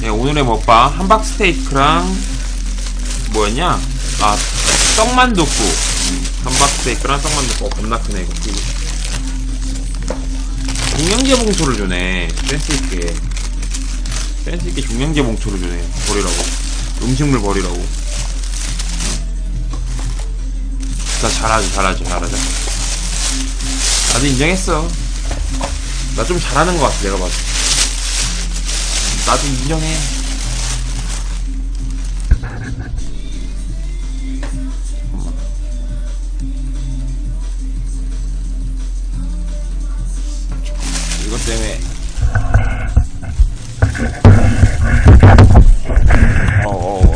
네, 오늘의 먹방 함박 스테이크랑 뭐였냐? 아 떡만둣국. 함박 스테이크랑 떡만둣국. 어, 겁나 크네 이거. 종량제 봉투를 주네. 센스있게. 센스있게 종량제 봉투를 주네. 버리라고. 음식물 버리라고. 나 잘하지 잘하지 잘하자. 나도 인정했어. 나 좀 잘하는 것 같아 내가 봐도 나도 인정해. 이것 때문에. 어어어.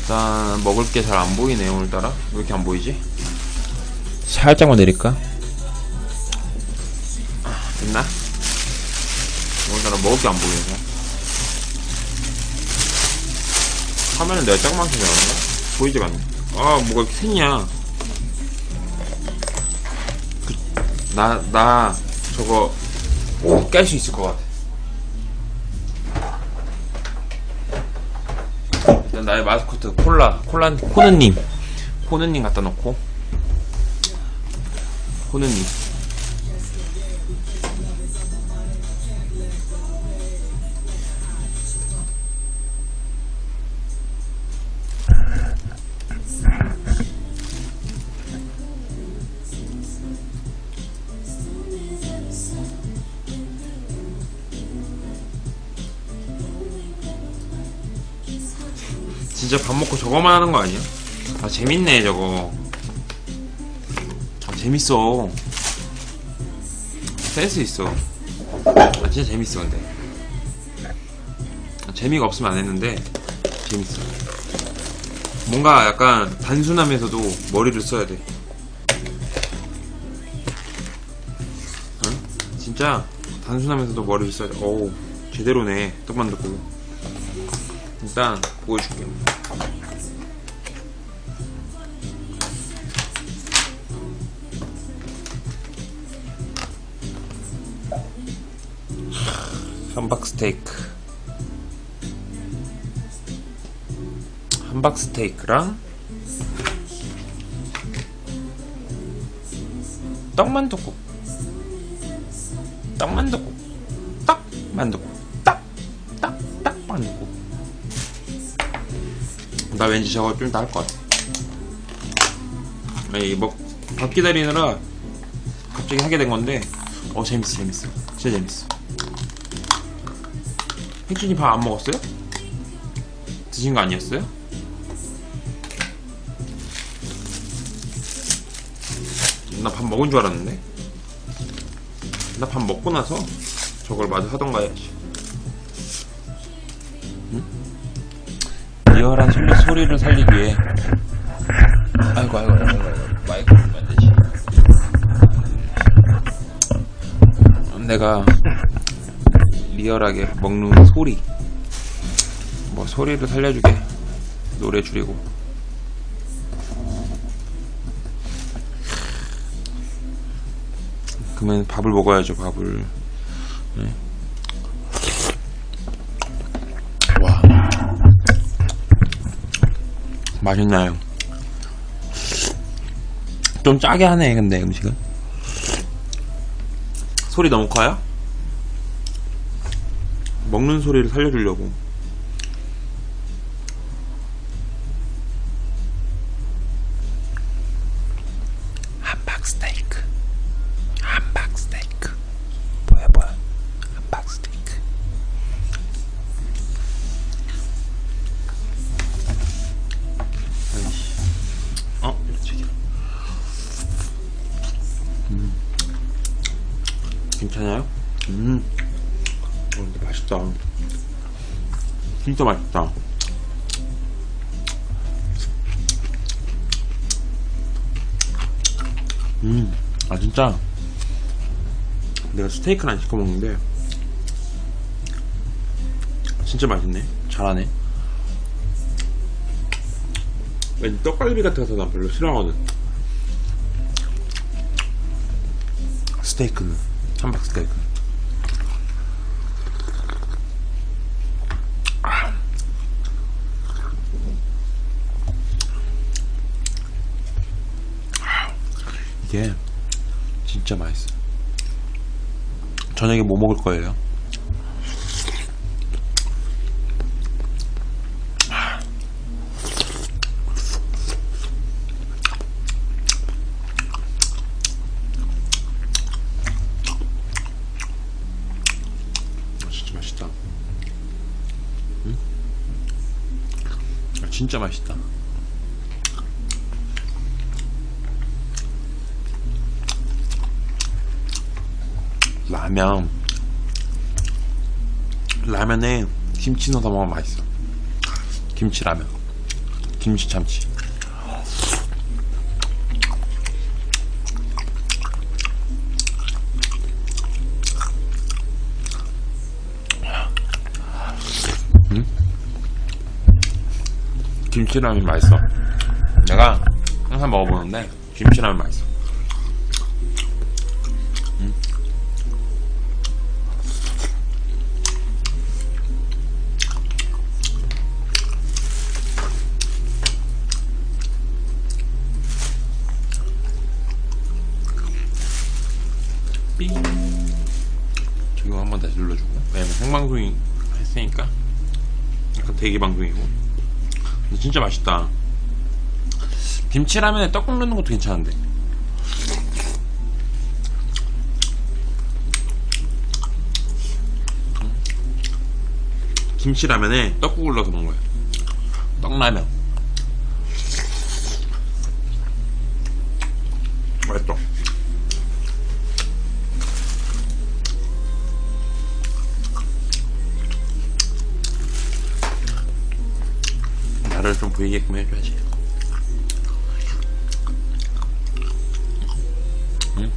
일단 먹을 게 잘 안 보이네 오늘따라 왜 이렇게 안 보이지? 살짝만 내릴까? 됐나? 오늘따라 먹을 게 안 보여서 화면은 내가 조그맣게 나왔나? 보이지가 않네. 아 뭐가 이렇게 생이야 그, 나, 나 저거 깰 수 있을 것 같아. 일단 나의 마스코트 콜라 콜라 코느님. 코느님 갖다 놓고. 코느님 진짜 밥 먹고 저거만 하는 거 아니야? 아 재밌네 저거. 아 재밌어. 센스 있어. 아 진짜 재밌어 근데. 아, 재미가 없으면 안 했는데 재밌어. 뭔가 약간 단순하면서도 머리를 써야 돼. 응? 진짜 단순하면서도 머리를 써야 돼. 어우 제대로네. 떡만 듣고. 일단 보여줄게. 함박 스테이크. 함박 스테이크랑 떡만둣국. 떡만둣국. 떡만둣국. 떡, 떡, 떡만둣국. 나 왠지 저거 좀더할것 같아. 아니, 뭐, 밥 기다리느라 갑자기 하게 된 건데, 어, 재밌어, 재밌어. 진짜 재밌어. 혜준이 밥 안 먹었어요? 드신 거 아니었어요? 나 밥 먹은 줄 알았는데? 나 밥 먹고 나서 저걸 마저 하던가 해야지. 리얼한 소리, 소리를 살리기 위해 아이고 아이고 아이고, 아이고 마이크를 만드지 내가 리얼하게 먹는 소리 뭐 소리를 살려주게 노래 줄이고 그러면 밥을 먹어야죠 밥을 네. 와 맛있나요? 좀 짜게 하네 근데 음식은 소리 너무 커요? 먹는 소리를 살려주려고. 함박 스테이크. 함박 스테이크. 뭐야 뭐야. 함박 스테이크. 아이씨 어? 음. 괜찮아요? 진짜 맛있다. 음, 아, 진짜. 내가 스테이크는 안 시켜 먹는데, 진짜 맛있네. 잘하네. 왠지 떡갈비 같아서 난 별로 싫어하거든. 스테이크는. 함박 스테이크. 이게 진짜 맛있어. 저녁에 뭐 먹을 거예요? 아, 진짜 맛있다. 응? 아, 진짜 맛있다. 라면. 라면에 김치 넣어서 먹으면 맛있어. 김치 라면. 김치 참치. 김치라면 맛있어. 내가 항상 먹어보는데 김치라면 맛있어. 음. 삥. 지금 한 번 다시 눌러주고. 왜냐면 생방송이 했으니까. 약간 대기 방송이고. 근데 진짜 맛있다. 김치라면에 떡국 넣는 것도 괜찮은데. 김치라면에 떡국을 넣어서 먹는 거야. 떡라면. 보이게끔 해줘야지. 응?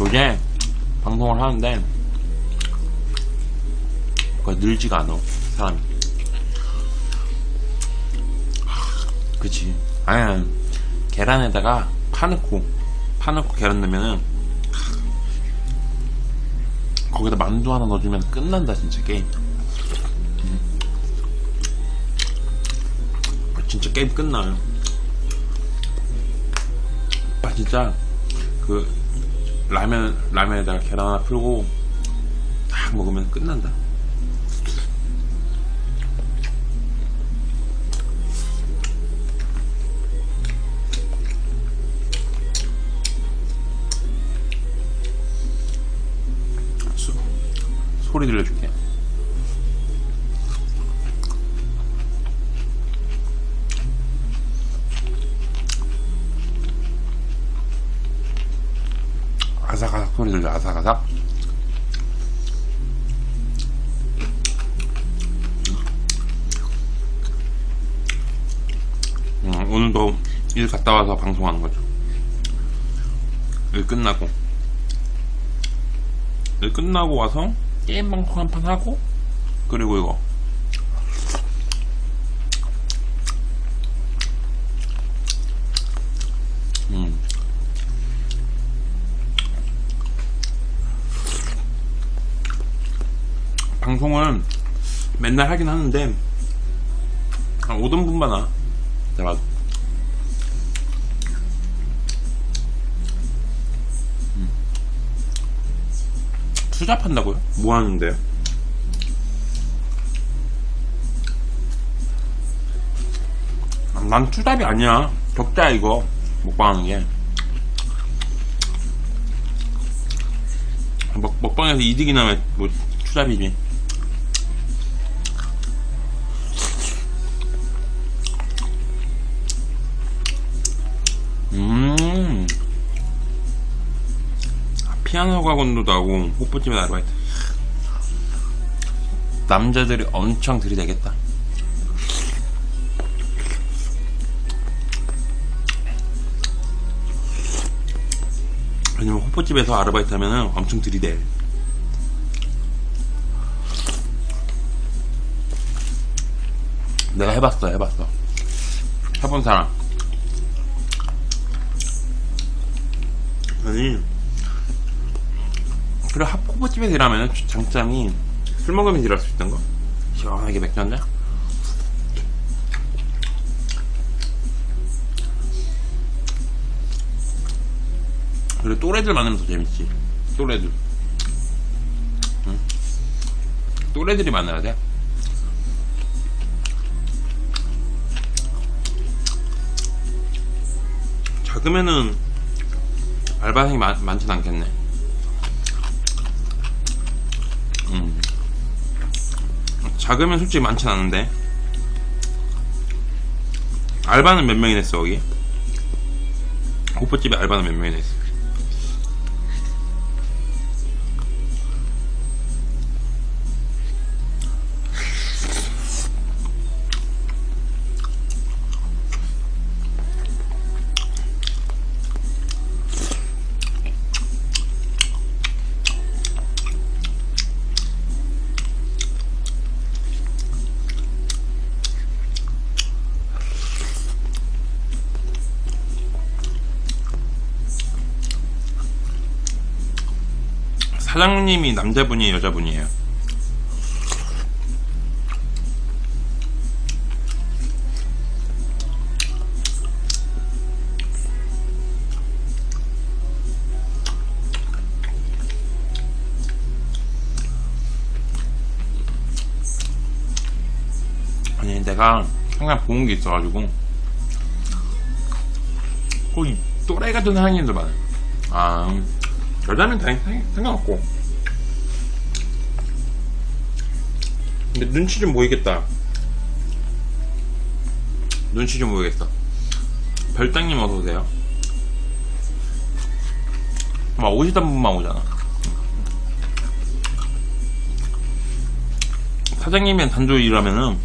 요새 방송을 하는데 뭔가 늘지가 않아 사람이. 그치. 아니 계란에다가 파 넣고 파 넣고 계란 넣으면은 거기다 만두 하나 넣어주면 끝난다 진짜 게임 음. 아, 진짜 게임 끝나요 아 진짜 그 라면 라면에다가 계란 하나 풀고 딱 먹으면 끝난다 소리 들려줄게. 아삭아삭 소리 들려, 아삭아삭. 음, 오늘도 일 갔다 와서 방송하는 거죠. 일 끝나고. 일 끝나고 와서 게임 방송 한 판 하고 그리고 이거 음. 방송을 맨날 하긴 하는데 한 5등분만 와 내가 봐 도. 투잡한다고요? 뭐 하는데요? 아, 난 투잡이 아니야. 적자 이거 먹방하는 게. 먹, 먹방에서 이득이 나면 뭐 투잡이지. 피아노 학원도 나오고 호프집에 아르바이트 남자들이 엄청 들이대겠다. 왜냐면 호프집에서 아르바이트 하면은 엄청 들이대. 내가 해봤어 해봤어. 해본 사람. 장점 이 그래 호프집에서 일하면 장점이 술 먹으면서 일할 수 있다는 거? 시원하게 맥주 한잔 그리고 또래들 만나면 더 재밌지. 또래들. 응? 또래들이 만나야 돼. 작으면은 알바생이 많, 많진 않겠네 음. 작으면 솔직히 많진 않은데 알바는 몇 명이나 했어 거기? 호프집에 알바는 몇 명이나 했어 사장님이 남자분이에요 여자분이에요? 아니 내가 항상 본게 있어가지고. 거기 또래 같은 사장님들 많아요. 아 여자면 상- 상관없고. 근데 눈치 좀 보이겠다. 눈치 좀 보이겠어. 별장님 어서오세요. 막 오시던 분만 오잖아. 사장님이랑 단둘이 일하면은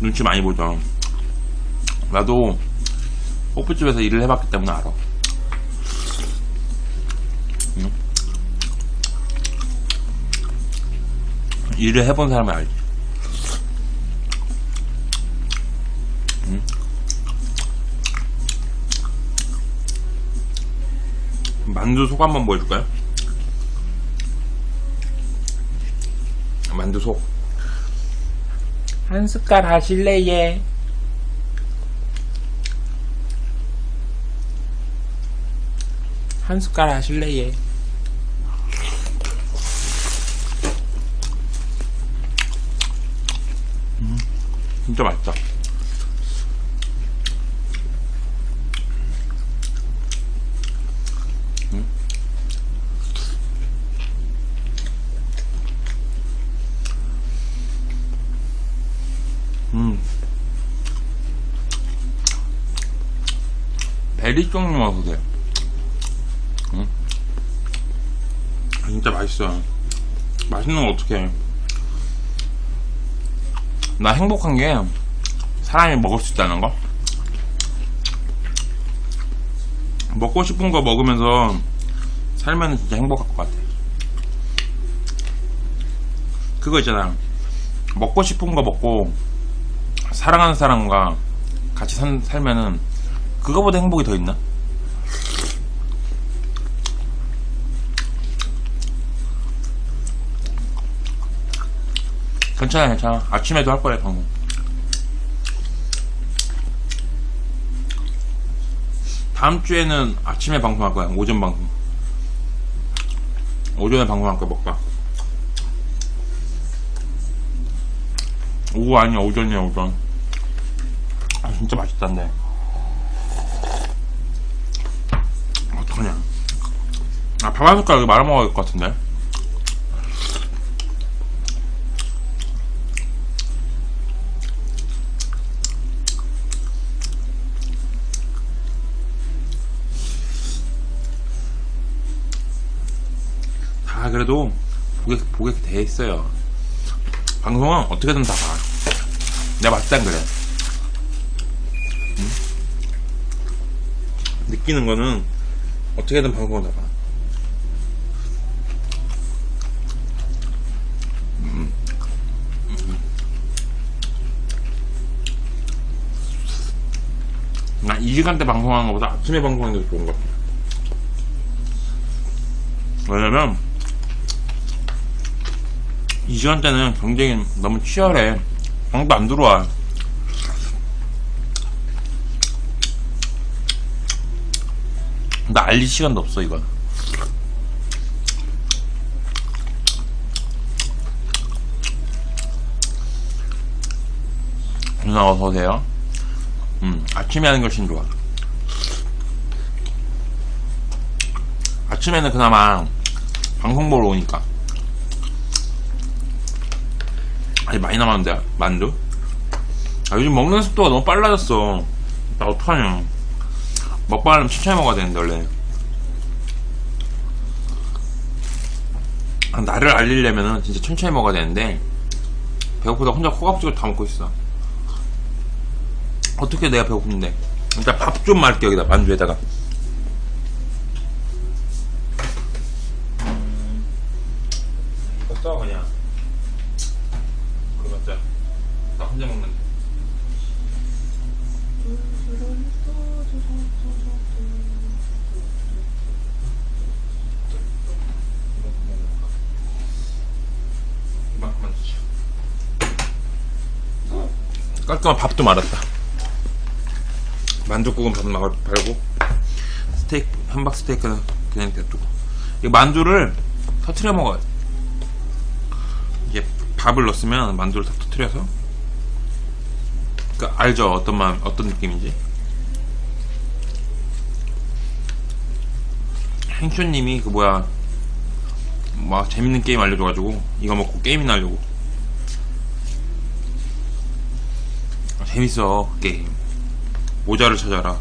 눈치 많이 보죠. 나도 오프집에서 일을 해봤기 때문에 알아 일을 해본 사람은 알지. 응? 만두 속 한번 보여줄까요? 만두 속. 한 숟갈 하실래, 예? 한 숟갈 하실래, 예? 진짜 맛있다. 음. 음. 베리 종류 어서오세요. 음. 진짜 맛있어. 맛있는 거 어떡해. 나 행복한 게 사람이 먹을 수 있다는 거. 먹고 싶은 거 먹으면서 살면 진짜 행복할 것 같아. 그거 있잖아. 먹고 싶은 거 먹고 사랑하는 사람과 같이 산, 살면은 그거보다 행복이 더 있나? 괜찮아 괜찮아. 아침에도 할 거야 방금. 다음 주에는 아침에 방송할 거야 오전 방송. 오전에 방송할 거야 먹방 오후 아니야 오전이야 오전. 아 진짜 맛있단데. 어떡하냐. 아 밥 한 숟가락 여기 말아 먹어야 될 것 같은데 그래도 보게 보게 돼 있어요. 방송은 어떻게든 다 봐. 내가 봤을 땐 그래. 응? 느끼는 거는 어떻게든 방송을 다 봐. 음. 나이 시간대 방송하는 것보다 아침에 방송하는 게 좋은 것 같아. 왜냐면 이 시간대는 경쟁이 너무 치열해. 방도 안 들어와. 나 알릴 시간도 없어 이건. 누나 어서오세요. 음 아침에 하는 것이 좋아. 아침에는 그나마 방송 보러 오니까 아니 많이 남았는데 만두? 아 요즘 먹는 속도가 너무 빨라졌어. 나 어떡하냐. 먹방하려면 천천히 먹어야 되는데 원래. 아, 나를 알리려면은 진짜 천천히 먹어야 되는데 배고프다 혼자 코갑죽을 다 먹고 있어. 어떻게 내가 배고픈데? 일단 밥 좀 말게 여기다 만두에다가 이거 써 그냥 맞자. 나 혼자 먹는데. 이만큼만 주자. 깔끔한 밥도 말았다. 만두국은 밥 말- 말고 스테이크 함박 스테이크는 그냥 냅두고. 이 만두를 터트려 먹어요 밥을 넣었으면 만두를 다 터트려서? 그 알죠. 어떤 마 어떤 느낌인지. 행쇼님이 그 뭐야 막 재밌는 게임 알려줘가지고 이거 먹고 게임이나 하려고. 아, 재밌어 그 게임. 모자를 찾아라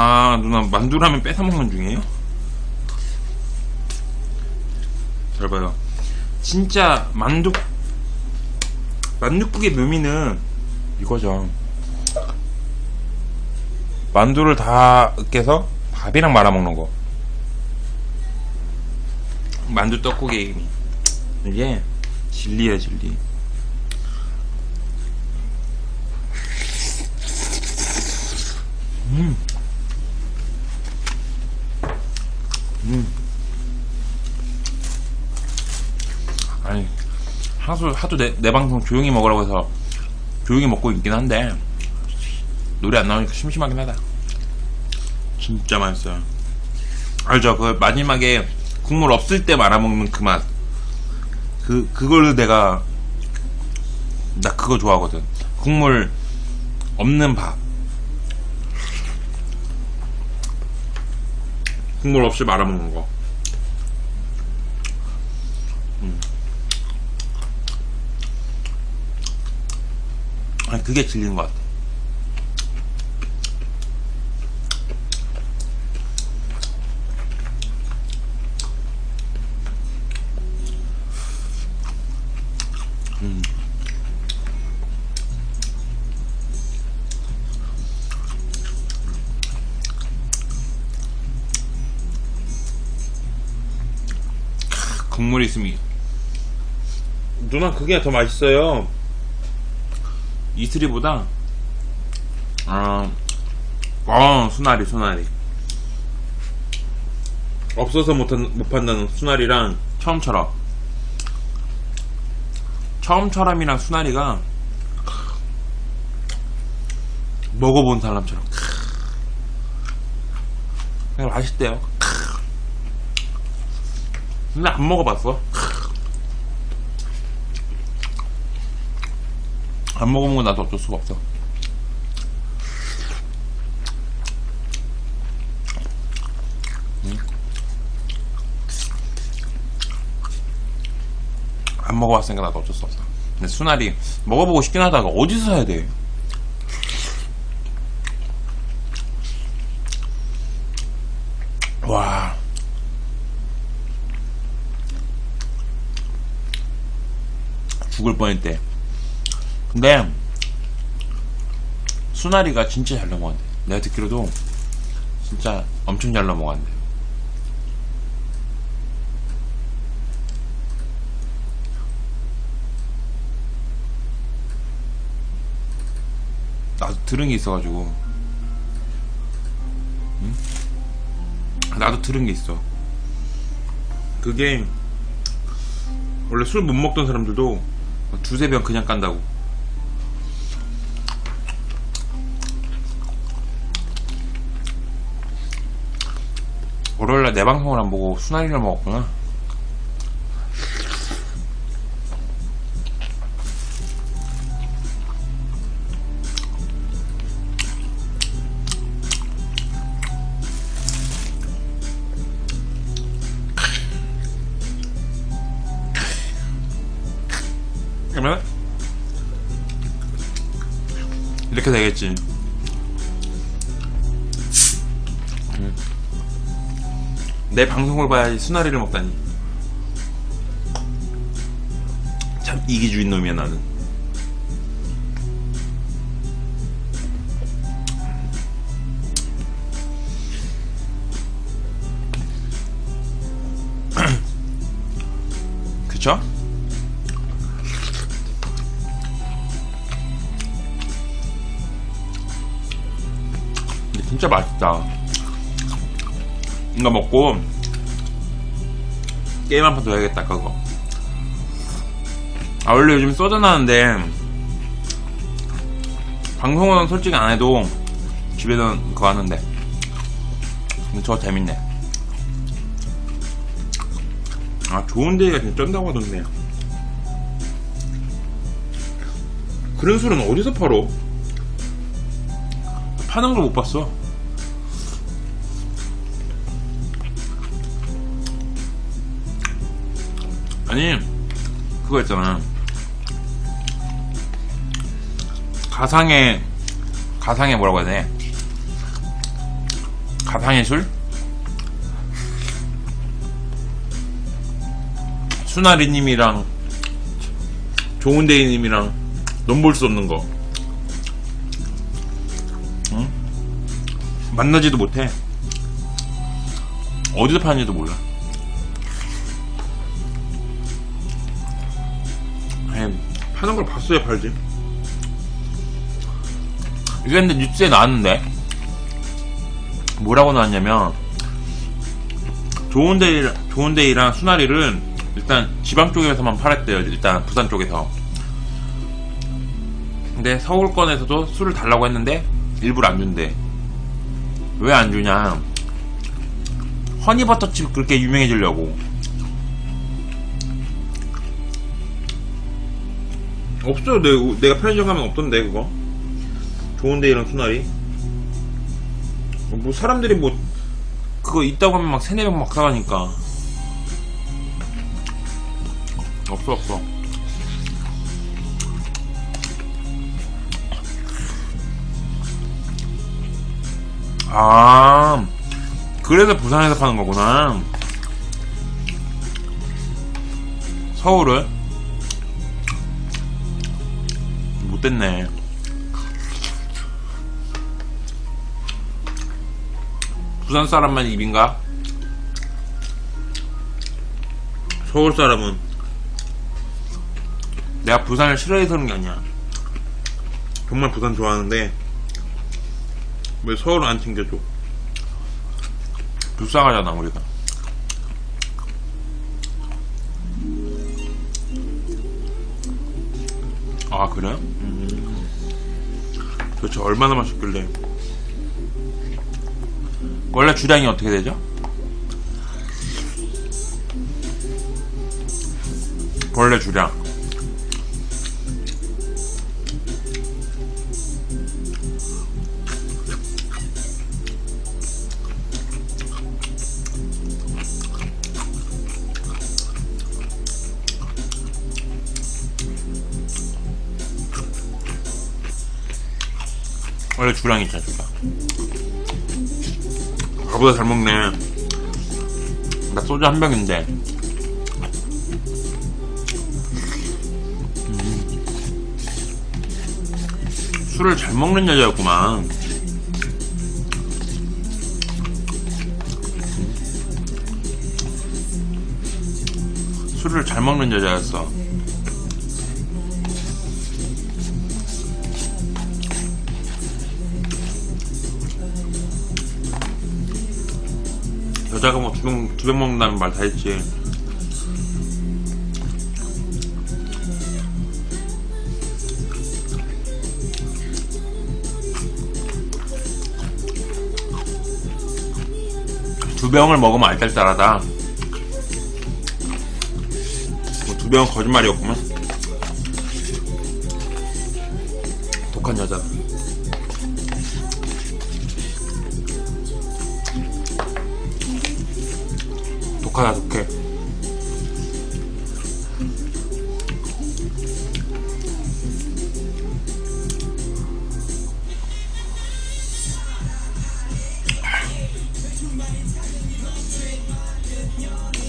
아 누나 만두라면 뺏어 먹는 중이에요? 잘 봐요 진짜 만두 만두국의 묘미는 이거죠 만두를 다 으깨서 밥이랑 말아 먹는 거 만두 떡국이 이게 진리야 진리 음. 음. 하도 하도 내, 내 방송 조용히 먹으라고 해서 조용히 먹고 있긴 한데 노래 안 나오니까 심심하긴 하다 진짜 맛있어요 알죠 그 마지막에 국물 없을 때 말아먹는 그 맛. 그, 그걸 내가, 나 그거 좋아하거든. 국물 없는 밥. 국물 없이 말아먹는 거. 음. 아니, 그게 질리는 것 같아. 음. 크, 국물이 있으면 누나 그게 더 맛있어요 이슬이보다 어, 어 수나리 수나리. 없어서 못, 못 판다는 수나리랑 처음처럼. 처음처럼이랑 수나리가 먹어본 사람처럼. 그냥 맛있대요. 근데 안 먹어봤어 안 먹어본 건 나도 어쩔 수가 없어 응? 안 먹어봤으니까 나도 어쩔 수 없어. 근데 수나리 먹어보고 싶긴 하다가 어디서 사야 돼? 와. 죽을 뻔했대. 근데 수나리가 진짜 잘 넘어간대. 내가 듣기로도 진짜 엄청 잘 넘어간대. 들은 게 있어가지고 응? 나도 들은 게 있어 그게 원래 술 못 먹던 사람들도 두세 병 그냥 깐다고 월요일날 내 방송을 안 보고 순환이를 먹었구나 그러면 이렇게 되겠지. 내 방송을 봐야지 수나리를 먹다니. 참 이기주인 놈이야 나는. 그쵸? 진짜 맛있다. 이거 먹고 게임 한 판 더 해야겠다 그거. 아 원래 요즘 써전 하는데 방송은 솔직히 안 해도 집에서는 그거 하는데 근데 저거 재밌네. 아 좋은 데가 진짜 쩐다고 하던데. 그런 술은 어디서 팔어? 파는 걸 못 봤어. 아니, 그거 있잖아. 가상의, 가상의 뭐라고 해야 돼? 가상의 술? 수나리님이랑, 좋은데이님이랑 넘볼 수 없는 거. 만나지도 못해. 어디서 파는지도 몰라. 파는 걸 봤어야 팔지. 이게 근데 뉴스에 나왔는데, 뭐라고 나왔냐면, 좋은데이, 좋은데이랑 수나리를 일단 지방 쪽에서만 팔았대요. 일단 부산 쪽에서. 근데 서울권에서도 술을 달라고 했는데, 일부러 안 준대. 왜 안 주냐? 허니버터칩 그렇게 유명해지려고. 없어. 내, 내가 편의점 가면 없던데, 그거. 좋은데이랑 수나리. 뭐, 사람들이 뭐, 그거 있다고 하면 막 세네 병 막 사가니까. 없어, 없어. 아, 그래서 부산에서 파는 거구나. 서울은? 못됐네. 부산 사람만 입인가? 서울 사람은 내가 부산을 싫어해서 그런 게 아니야. 정말 부산 좋아하는데 왜 서울은 안 챙겨줘? 불쌍하잖아 우리가 아 그래? 음. 도대체 얼마나 마셨길래 원래 주량이 어떻게 되죠? 원래 주량 원래 주량 있잖아 주량 나보다 잘 먹네. 나 소주 한 병인데. 음. 술을 잘 먹는 여자였구만. 술을 잘 먹는 여자였어 여자가 뭐두 병, 두병 먹는다는 말 다 했지. 두 병을 먹으면 알딸딸하다. 뭐 두 병은 거짓말이었구만. 독한 여자. 독하다 독해.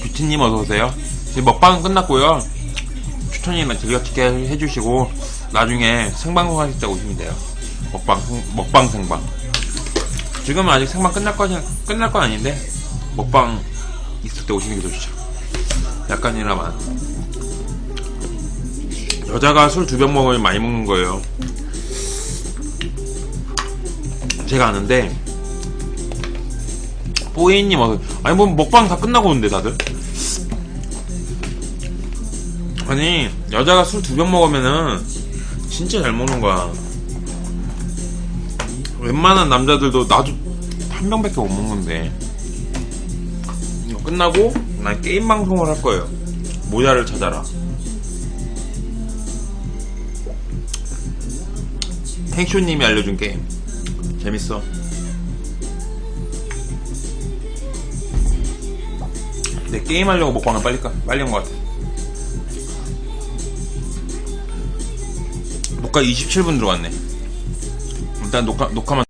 뷰티님 어서오세요. 지금 먹방은 끝났고요. 추천이나 즐겁게 해주시고, 나중에 생방송 하실 때 오시면 돼요. 먹방, 생- 먹방 생방. 지금은 아직 생방 끝날 건, 끝날 건 아닌데, 먹방 있을 때 오시는 게 좋죠. 약간이나마. 여자가 술 두 병 먹으면 많이 먹는 거예요. 제가 아는데, 뽀이님 아니 뭐 먹방 다 끝나고 오는데 다들? 아니 여자가 술 두 병 먹으면은 진짜 잘 먹는 거야 웬만한 남자들도 나도 한 병밖에 못 먹는데 끝나고 난 게임 방송을 할 거예요. 모자를 찾아라. 탱쇼님이 알려준 게임. 재밌어. 근데 게임 하려고 먹방을 빨리 까 빨리 한 것 같아. 녹화 27분 들어갔네. 일단 녹화, 녹화만